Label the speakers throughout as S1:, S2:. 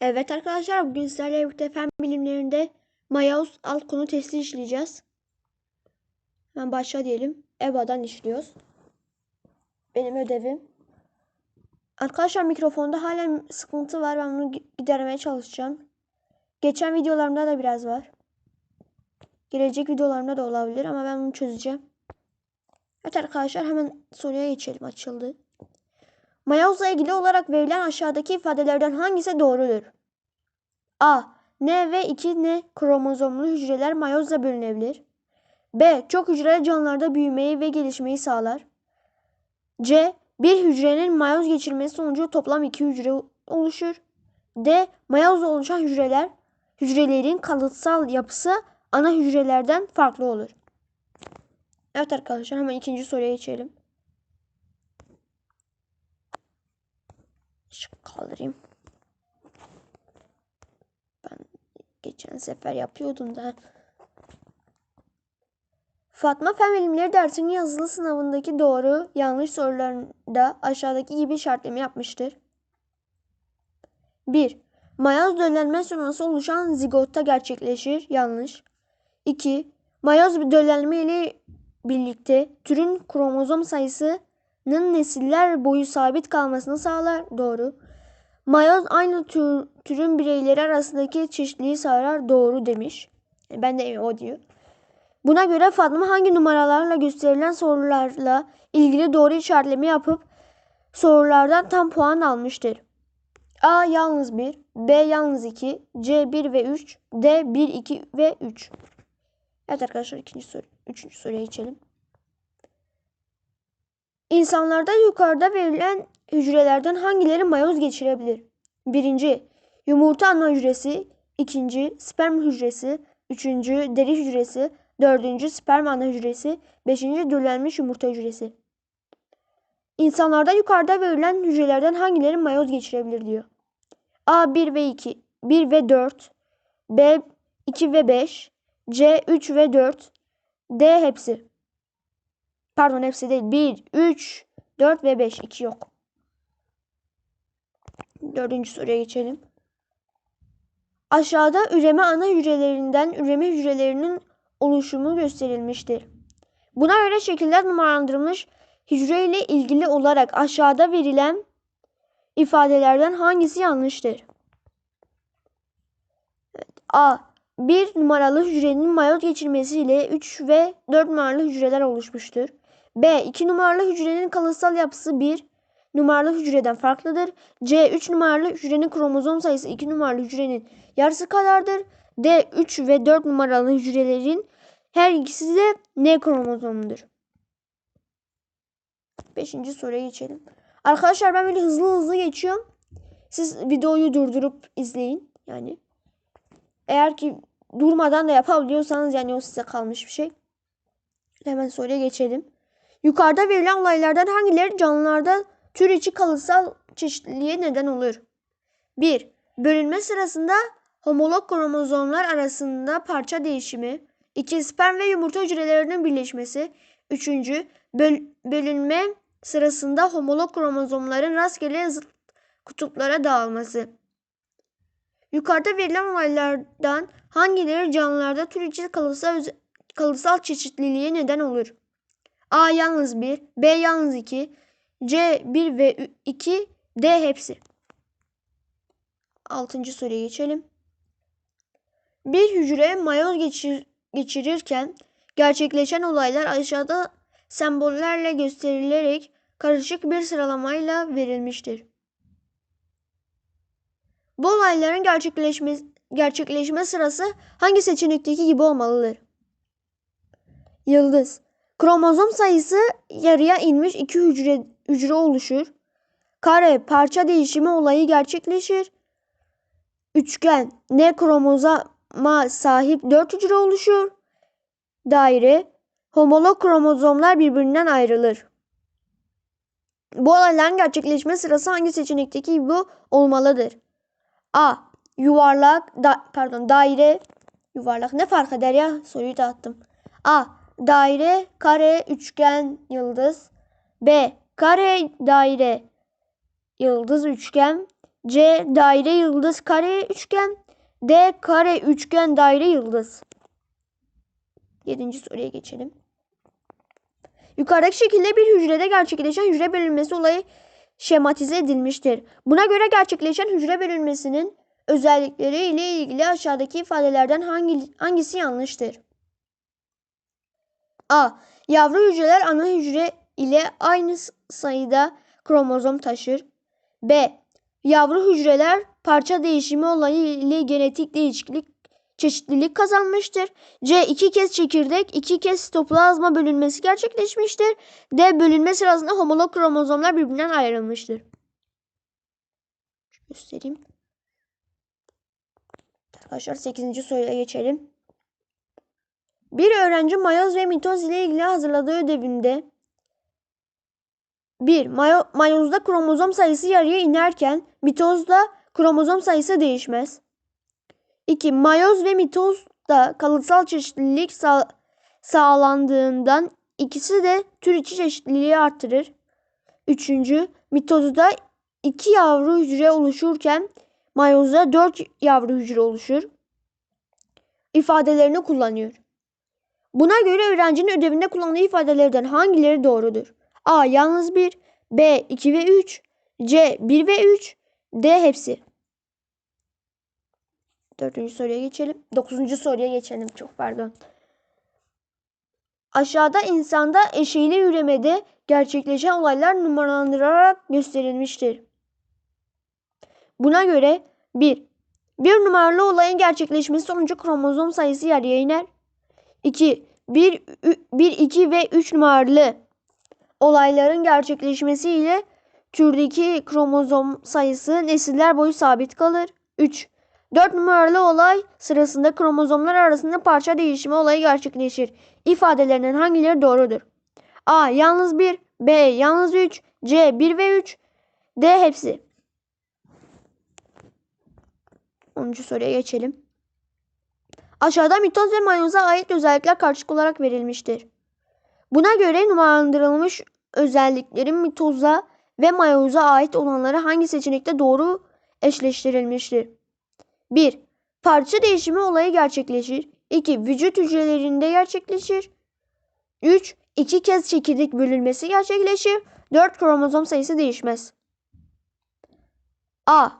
S1: Evet arkadaşlar bugün sizlerle birlikte fen bilimlerinde Mayhouse alt konu testi işleyeceğiz. Hemen başla diyelim. EBA'dan işliyoruz. Benim ödevim. Arkadaşlar mikrofonda hala sıkıntı var. Ben bunu gidermeye çalışacağım. Geçen videolarımda da biraz var. Gelecek videolarımda da olabilir ama ben bunu çözeceğim. Evet arkadaşlar hemen soruya geçelim. Açıldı. Mayozla ilgili olarak verilen aşağıdaki ifadelerden hangisi doğrudur? A. N ve 2N kromozomlu hücreler mayozla bölünebilir. B. Çok hücreli canlılarda büyümeyi ve gelişmeyi sağlar. C. Bir hücrenin mayoz geçirmesi sonucu toplam iki hücre oluşur. D. Mayozla oluşan hücreler, hücrelerin kalıtsal yapısı ana hücrelerden farklı olur. Evet arkadaşlar hemen ikinci soruya geçelim. Şu kaldırayım. Ben geçen sefer yapıyordum da. Fatma Fen Bilimleri dersinin yazılı sınavındaki doğru yanlış sorularında aşağıdaki gibi işaretleme yapmıştır. 1. Mayoz döllenme sonrası oluşan zigotta gerçekleşir. Yanlış. 2. Mayoz döllenme ile birlikte türün kromozom sayısının nesiller boyu sabit kalmasını sağlar. Doğru. Mayoz aynı tür, türün bireyleri arasındaki çeşitliliği sağlar. Doğru demiş. Ben de o diyor. Buna göre Fatma hangi numaralarla gösterilen sorularla ilgili doğru işaretleme yapıp sorulardan tam puan almıştır? A yalnız 1, B yalnız 2, C 1 ve 3, D 1, 2 ve 3. Evet arkadaşlar ikinci soru, üçüncü soruya geçelim. İnsanlarda yukarıda verilen hücrelerden hangileri mayoz geçirebilir? Birinci, yumurta ana hücresi. ikinci sperm hücresi. Üçüncü, deri hücresi. Dördüncü, sperm ana hücresi. Beşinci, döllenmiş yumurta hücresi. İnsanlarda yukarıda verilen hücrelerden hangileri mayoz geçirebilir diyor. A 1 ve 2, 1 ve 4, B 2 ve 5, C 3 ve 4, D hepsi. Pardon hepsi değil. 1, 3, 4 ve 5. 2 yok. Dördüncü soruya geçelim. Aşağıda üreme ana hücrelerinden üreme hücrelerinin oluşumu gösterilmiştir. Buna göre şekiller numaralandırılmış hücre ile ilgili olarak aşağıda verilen ifadelerden hangisi yanlıştır? A. 1 numaralı hücrenin mayoz geçirmesiyle 3 ve 4 numaralı hücreler oluşmuştur. B. 2 numaralı hücrenin kalıtsal yapısı 1 numaralı hücreden farklıdır. C. 3 numaralı hücrenin kromozom sayısı 2 numaralı hücrenin yarısı kadardır. D. 3 ve 4 numaralı hücrelerin her ikisi de N kromozomudur. Beşinci soruya geçelim. Arkadaşlar ben böyle hızlı hızlı geçiyorum. Siz videoyu durdurup izleyin. Yani eğer ki durmadan da yapabiliyorsanız yani o size kalmış bir şey. Hemen soruya geçelim. Yukarıda verilen olaylardan hangileri canlılarda tür içi kalıtsal çeşitliliğe neden olur? 1. Bölünme sırasında homolog kromozomlar arasında parça değişimi. 2. Sperm ve yumurta hücrelerinin birleşmesi. 3. Böl bölünme sırasında homolog kromozomların rastgele zıt kutuplara dağılması. Yukarıda verilen olaylardan hangileri canlılarda tür içi kalıtsal, kalıtsal çeşitliliğe neden olur? A yalnız 1, B yalnız 2, C 1 ve 2, D hepsi. Altıncı soruya geçelim. Bir hücre mayoz geçir, geçirirken gerçekleşen olaylar aşağıda sembollerle gösterilerek karışık bir sıralamayla verilmiştir. Bu olayların gerçekleşme, gerçekleşme sırası hangi seçenekteki gibi olmalıdır? Yıldız. Kromozom sayısı yarıya inmiş iki hücre, hücre oluşur. Kare parça değişimi olayı gerçekleşir. Üçgen N kromozoma sahip dört hücre oluşur. Daire homolog kromozomlar birbirinden ayrılır. Bu olayların gerçekleşme sırası hangi seçenekteki gibi olmalıdır? A. Yuvarlak, da, pardon daire, yuvarlak ne fark eder ya? Soruyu da attım. A. Daire, kare, üçgen, yıldız. B. Kare, daire, yıldız, üçgen. C. Daire yıldız kare üçgen. D. Kare üçgen daire yıldız. Yedinci soruya geçelim. Yukarıdaki şekilde bir hücrede gerçekleşen hücre bölünmesi olayı şematize edilmiştir. Buna göre gerçekleşen hücre bölünmesinin özellikleri ile ilgili aşağıdaki ifadelerden hangi, hangisi yanlıştır? A. Yavru hücreler ana hücre ile aynı sayıda kromozom taşır. B. Yavru hücreler parça değişimi olayı ile genetik değişiklik çeşitlilik kazanmıştır. C. iki kez çekirdek, iki kez sitoplazma bölünmesi gerçekleşmiştir. D. Bölünme sırasında homolog kromozomlar birbirinden ayrılmıştır. Göstereyim. Arkadaşlar 8. soruya geçelim. Bir öğrenci mayoz ve mitoz ile ilgili hazırladığı ödevinde 1. Mayo, mayozda kromozom sayısı yarıya inerken mitozda kromozom sayısı değişmez. 2. Mayoz ve mitozda kalıtsal çeşitlilik sağ, sağlandığından ikisi de tür içi çeşitliliği artırır. 3. Mitozda 2 yavru hücre oluşurken mayozda 4 yavru hücre oluşur. İfadelerini kullanıyor. Buna göre öğrencinin ödevinde kullandığı ifadelerden hangileri doğrudur? A. Yalnız 1 B. 2 ve 3 C. 1 ve 3 D. Hepsi. Dördüncü soruya geçelim. Dokuzuncu soruya geçelim. Çok pardon. Aşağıda insanda eşeğli üremede gerçekleşen olaylar numaralandırarak gösterilmiştir. Buna göre 1. Bir numaralı olayın gerçekleşmesi sonucu kromozom sayısı yarıya iner. 2. 1, 1 2 ve 3 numaralı olayların gerçekleşmesiyle türdeki kromozom sayısı nesiller boyu sabit kalır. 3. 4 numaralı olay sırasında kromozomlar arasında parça değişimi olayı gerçekleşir. İfadelerinden hangileri doğrudur? A. Yalnız 1 B. Yalnız 3 C. 1 ve 3 D. Hepsi. 10. soruya geçelim. Aşağıda mitoz ve mayoza ait özellikler karşılık olarak verilmiştir. Buna göre numaralandırılmış özelliklerin mitoza ve mayoza ait olanları hangi seçenekte doğru eşleştirilmiştir? 1. Parça değişimi olayı gerçekleşir. 2. Vücut hücrelerinde gerçekleşir. 3. İki kez çekirdek bölünmesi gerçekleşir. 4. Kromozom sayısı değişmez. A.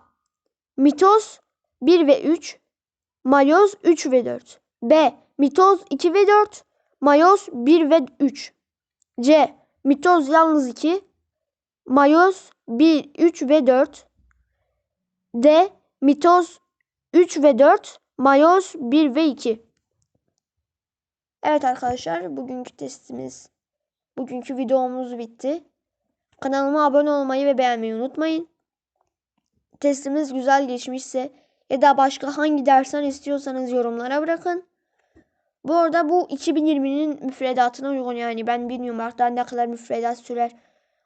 S1: Mitoz 1 ve 3. Mayoz 3 ve 4. B. Mitoz 2 ve 4. Mayoz 1 ve 3. C. Mitoz yalnız 2. Mayoz 1, 3 ve 4. D. Mitoz 3 ve 4. Mayoz 1 ve 2. Evet arkadaşlar bugünkü testimiz, bugünkü videomuz bitti. Kanalıma abone olmayı ve beğenmeyi unutmayın. Testimiz güzel geçmişse ya da başka hangi dersler istiyorsanız yorumlara bırakın. Bu arada bu 2020'nin müfredatına uygun yani ben bilmiyorum artık ne kadar müfredat sürer.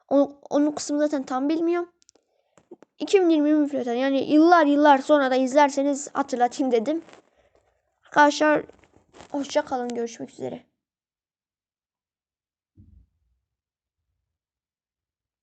S1: Onu, onun kısmını zaten tam bilmiyorum. 2020 müfredat yani yıllar yıllar sonra da izlerseniz hatırlatayım dedim. Arkadaşlar hoşça kalın görüşmek üzere.